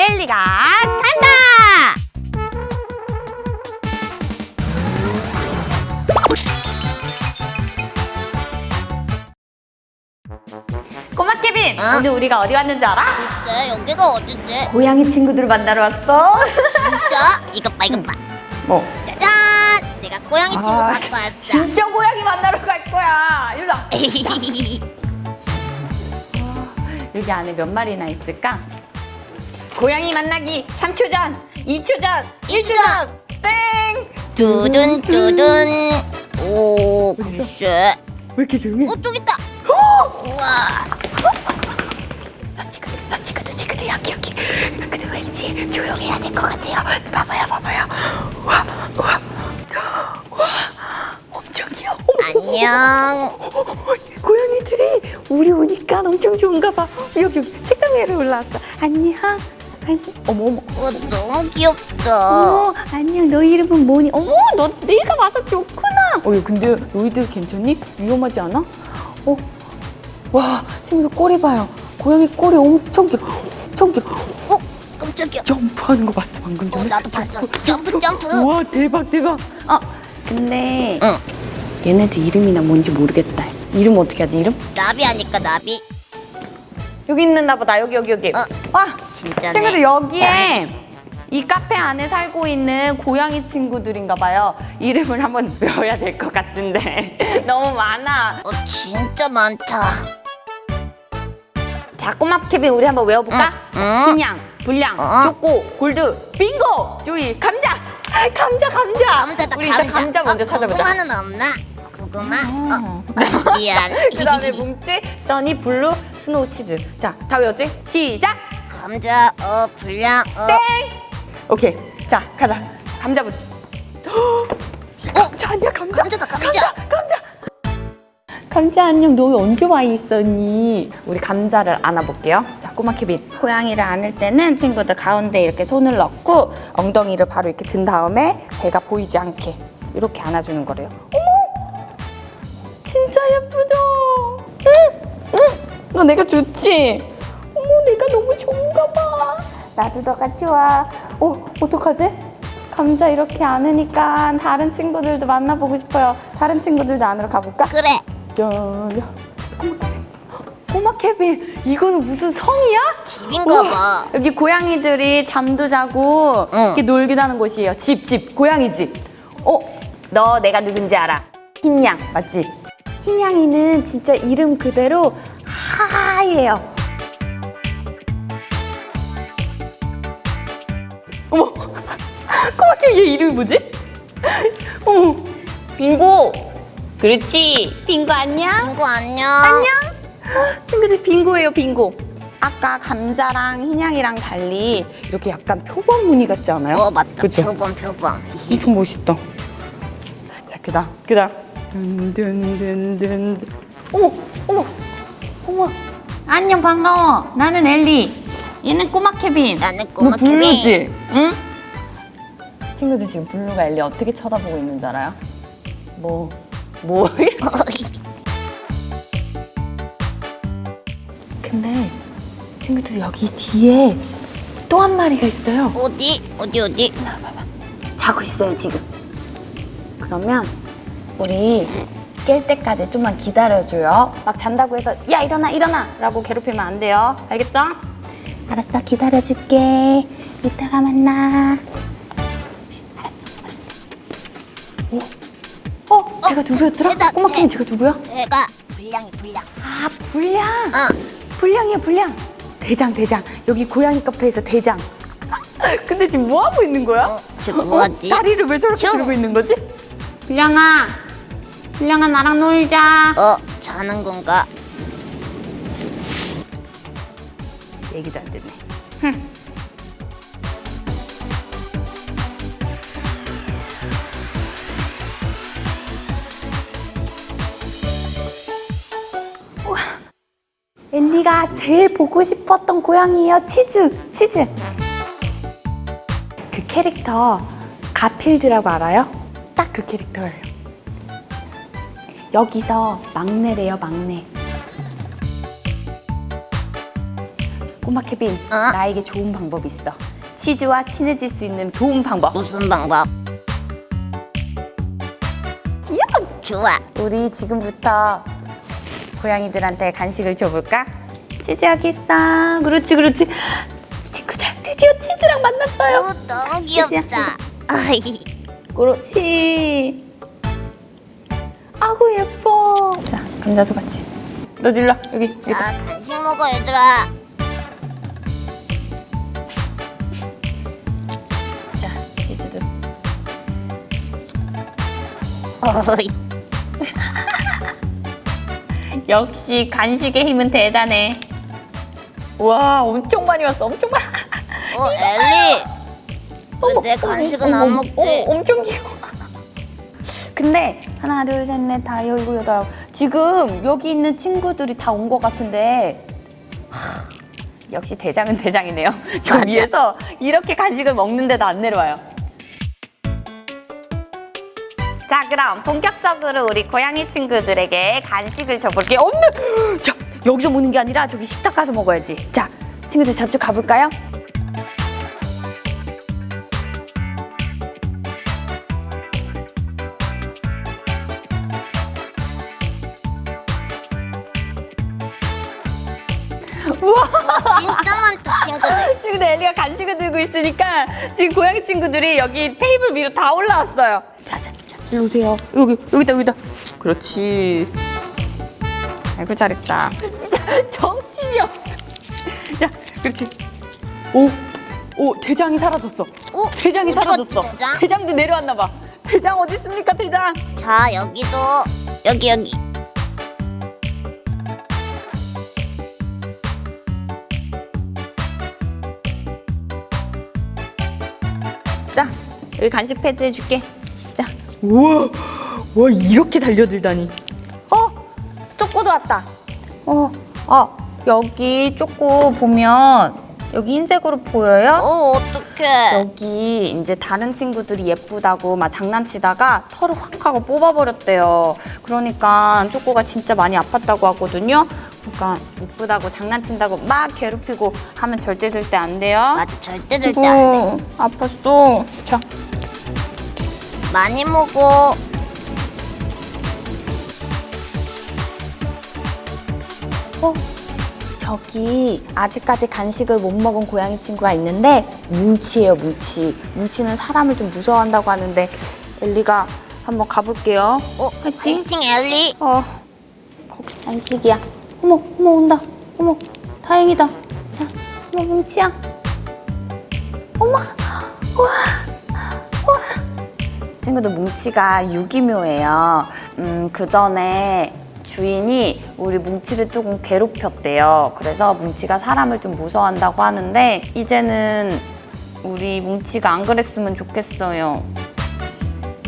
엘리가 간다! 꼬마 케빈, 어? 오늘 우리가 어디 왔는지 알아? 글쎄 여기가 어디지? 고양이 친구들 만나러 왔어. 진짜? 이것 봐 이것 봐 뭐? 짜잔 내가 고양이 친구 아, 갖고 왔다 진짜 고양이 만나러 갈 거야. 일로 와. 여기 안에 몇 마리나 있을까? 고양이 만나기 3초 전, 2초 전, 1초 전, 땡! 두둔 두둔 오 글쎄 왜 이렇게 조용해? 어 저기 있다 우와 친구들, 친구들, 친구들 여기 여기. 근데 왠지 조용해야 될 것 같아요. 봐봐요, 봐봐요. 우와, 우와, 우와, 엄청 귀여워. 안녕 고양이들이 우리 오니까 엄청 좋은가 봐. 여기 여기 책상 위로 올라왔어. 안녕. 안녕. 어머 어머. 어, 너무 귀엽다 어머 안녕. 너 이름은 뭐니? 어머 너 내가 와서 좋구나. 어 근데 너희들 괜찮니? 위험하지 않아? 어. 와 친구들 꼬리 봐요. 고양이 꼬리 엄청 길어. 엄청 길어. 어 깜짝이야 점프하는 거 봤어 방금 어 전에? 나도 봤어 점프 점프 우와 대박 대박. 아 근데 응 얘네들 이름이나 뭔지 모르겠다. 이름 어떻게 하지 이름? 나비 하니까 나비 여기 있는 나 보다 여기 여기 여기. 어. 와 진짜네 친구들 여기에 이 카페 안에 살고 있는 고양이 친구들인가 봐요. 이름을 한번 외워야 될 것 같은데 너무 많아. 어 진짜 많다 자 꼬마 케빈 우리 한번 외워볼까? 응, 응. 흰양, 불량, 어. 쪼꼬, 골드, 빙고, 조이, 감자, 감자, 감자. 감자다 우리 일단 감자 감자 먼저 어, 찾아보자. 고구마는 없나? 고구마? 어. 어 미안 그 다음에 뭉치, 써니, 블루, 스노우, 치즈. 자, 다 외웠지? 시작. 감자 어 불량 어 땡. 오케이. 자, 가자. 감자부터. 감자 아니야, 감자. 감자다, 감자. 감자. 감자. 감자 안녕. 너 언제 와 있었니? 우리 감자를 안아볼게요. 자, 꼬마 케빈. 고양이를 안을 때는 친구들 가운데 이렇게 손을 넣고 엉덩이를 바로 이렇게 든 다음에 배가 보이지 않게 이렇게 안아주는 거래요. 어머, 진짜 예쁘죠? 응, 응. 너 내가 좋지? 나도 너가 좋아. 어, 어떡하지? 감자 이렇게 안으니까 다른 친구들도 만나보고 싶어요. 다른 친구들도 안으로 가볼까? 그래 야, 야. 꼬마 케빈, 이거는 무슨 성이야? 집인가 봐 여기 고양이들이 잠도 자고 응. 이렇게 놀기도 하는 곳이에요. 집, 집, 고양이 집. 어, 너 내가 누군지 알아? 흰양, 맞지? 흰양이는 진짜 이름 그대로 하예요. 어머, 꼬마 케빈 얘 이름이 뭐지? 어머, 빙고. 그렇지, 빙고 안녕. 친구 안녕 안녕. 친구들 빙고예요, 빙고. 아까 감자랑 흰양이랑 달리 이렇게 약간 표범 무늬 같지 않아요? 어 맞다 그쵸? 표범 표범 이거 멋있다. 자, 그다음, 그다음. 든든든든. 어머, 어머, 어머. 안녕, 반가워. 나는 엘리. 얘는 꼬마 케빈. 나는 꼬마 너 블루지? 응? 친구들 지금 블루가 엘리 어떻게 쳐다보고 있는 줄 알아요? 뭐, 뭐? 근데 친구들 여기 뒤에 또 한 마리가 있어요. 어디 어디 어디 자고 있어요 지금. 그러면 우리 깰 때까지 좀만 기다려줘요. 막 잔다고 해서 야 일어나 일어나라고 괴롭히면 안 돼요. 알겠죠? 알았어 기다려줄게. 이따가 만나. 알았어 알았어. 어? 어? 제가 누구였더라? 쟤다, 꼬마 쟤. 킹 제가 누구야? 내가 불량이 불량 아 불량. 어 불량이야 불량. 대장 대장. 여기 고양이 카페에서 대장. 근데 지금 뭐 하고 있는 거야? 어, 지금 뭐 하지? 어? 다리를 왜 저렇게 형. 들고 있는 거지? 불량아, 불량아 나랑 놀자. 어, 자는 건가? 얘기도 안 듣네. 흠. 엘리가 제일 보고 싶었던 고양이에요. 치즈, 치즈. 그 캐릭터 가필드라고 알아요? 딱 그 캐릭터예요. 여기서 막내래요, 막내. 꼬마 케빈, 어? 나에게 좋은 방법이 있어. 치즈와 친해질 수 있는 좋은 방법. 무슨 방법? 야! 좋아. 우리 지금부터 고양이들한테 간식을 줘볼까? 치즈 여기 있어. 그렇지, 그렇지. 친구들, 드디어 치즈랑 만났어요. 오, 너무 귀엽다. 그렇지. 아구 예뻐. 자, 감자도 같이. 너 와. 여기. 여기. 나 간식 먹어 얘들아. 자, 치즈도. 어이, 역시 간식의 힘은 대단해. 와, 엄청 많이 왔어. 엄청 많이. 어 엘리. 왜내 간식은 안 먹지? 어머, 엄청 귀여워. 근데 하나, 둘, 셋, 넷, 다, 열고 여덟. 아홉. 지금 여기 있는 친구들이 다 온 것 같은데 하, 역시 대장은 대장이네요. 저 맞아. 위에서 이렇게 간식을 먹는데도 안 내려와요. 자, 그럼 본격적으로 우리 고양이 친구들에게 간식을 줘볼게요. 없는! 자, 여기서 먹는 게 아니라 저기 식탁 가서 먹어야지. 자, 친구들 저쪽 가볼까요? 우와! 진짜 많다 친구들. 지금 엘리가 간식을 들고 있으니까 지금 고양이 친구들이 여기 테이블 위로 다 올라왔어요. 자, 자, 자, 일로 오세요. 여기, 여기다, 여기다. 그렇지. 아이고, 잘했다. 진짜 정신이 없어. 자, 그렇지. 오, 오, 대장이 사라졌어. 오, 대장이 어디 갔지, 사라졌어. 대장? 대장도 내려왔나 봐. 대장 어디 있습니까, 대장? 자 여기도 여기 여기. 자, 여기 간식 패드 해줄게. 자, 우와, 와 이렇게 달려들다니. 아 여기 쪼꼬 보면 여기 흰색으로 보여요? 어 어떡해. 여기 이제 다른 친구들이 예쁘다고 막 장난치다가 털을 확 하고 뽑아버렸대요. 그러니까 쪼꼬가 진짜 많이 아팠다고 하거든요. 그러니까 예쁘다고 장난친다고 막 괴롭히고 하면 절대 절대 안 돼요. 맞아 절대 절대 안 돼. 어, 아팠어. 자, 많이 먹어. 어, 저기 아직까지 간식을 못 먹은 고양이 친구가 있는데 뭉치예요, 뭉치. 뭉치는 사람을 좀 무서워한다고 하는데 엘리가 한번 가볼게요. 어, 했지? 파이팅 엘리. 어, 거기 간식이야. 어머, 어머 온다. 어머, 다행이다. 자, 어머 뭉치야. 어머, 우와, 우와. 친구들 뭉치가 유기묘예요. 음, 그 전에 주인이 우리 뭉치를 조금 괴롭혔대요. 그래서 뭉치가 사람을 좀 무서워한다고 하는데 이제는 우리 뭉치가 안 그랬으면 좋겠어요.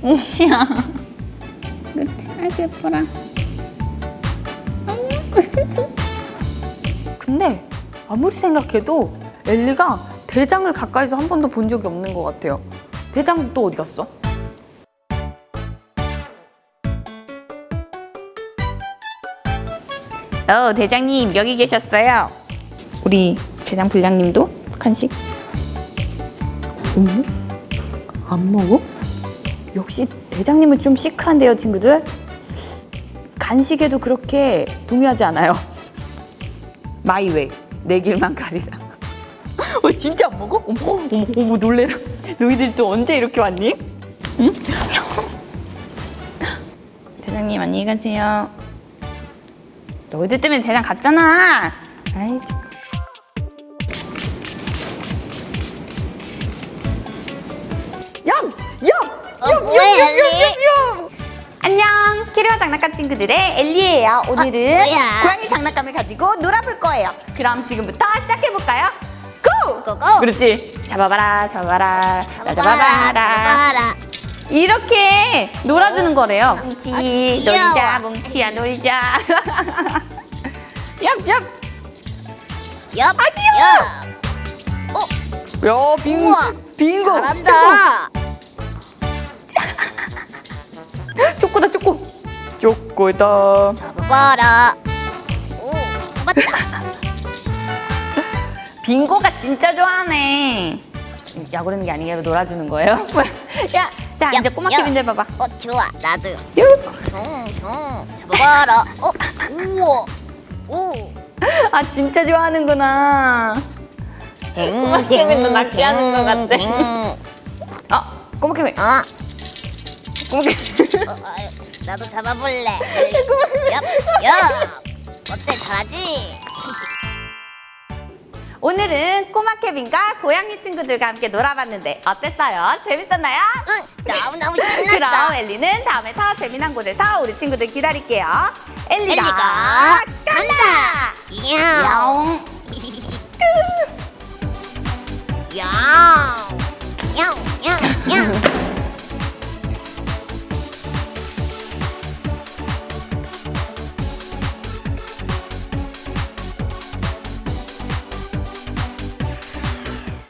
뭉치야. 그렇지. 아이고 예뻐라. 근데 아무리 생각해도 엘리가 대장을 가까이서 한 번도 본 적이 없는 것 같아요. 대장 또 어디 갔어? 어, 대장님 여기 계셨어요. 우리 대장 불량님도 간식. 어머? 안 먹어? 역시 대장님은 좀 시크한데요, 친구들. 간식에도 그렇게 동요하지 않아요. 마이웨이 내 길만 가리라. 어 진짜 안 먹어? 어머 어머 어머 놀래라. 너희들 또 언제 이렇게 왔니? 응? 대장님 안녕히 가세요. 너희들 때문에 대장 갔잖아. 아이 참. 얌! 얌! 어, 뭐해, 엘리? 얌! 안녕, 캐리와 장난감 친구들의 엘리예요. 오늘은 아, 뭐야? 고양이 장난감을 가지고 놀아볼 거예요. 그럼 지금부터 시작해볼까요? 고! 고고. 그렇지. 잡아봐라, 잡아봐라, 나 잡아봐라. 이렇게 놀아주는 거래요. 뭉치, 아, 귀여워. 놀자, 뭉치야, 놀자. 얍, 얍. 옆. 아, 귀여워. 옆. 야, 빙, 우와, 빙고. 잘한다. 쪼꼬다, 쪼꼬. 쪼꼬다. 잡아봐라. 오, 잡았다. 빙고가 진짜 좋아하네. 야 그러는 게 아니라 놀아주는 거예요? 야, 자 이제 꼬마 야. 케빈 잡아봐. 어 좋아 나도요. 요. 퉁퉁 잡아봐라. 어 우와 오. 아 진짜 좋아하는구나. 꼬마 케빈도 낚시 하는 것 같아. 아 꼬마 케빈, 어, 꼬마 케빈. 어, 아유, 나도 잡아볼래. 얍, 얍. 어때 잘하지? 오늘은 꼬마 케빈과 고양이 친구들과 함께 놀아봤는데 어땠어요? 재밌었나요? 응, 너무 너무 그럼 신났어. 엘리는 다음에 더 재미난 곳에서 우리 친구들 기다릴게요. 엘리가, 엘리가 야옹. 야옹. 야옹. 야옹. 야옹.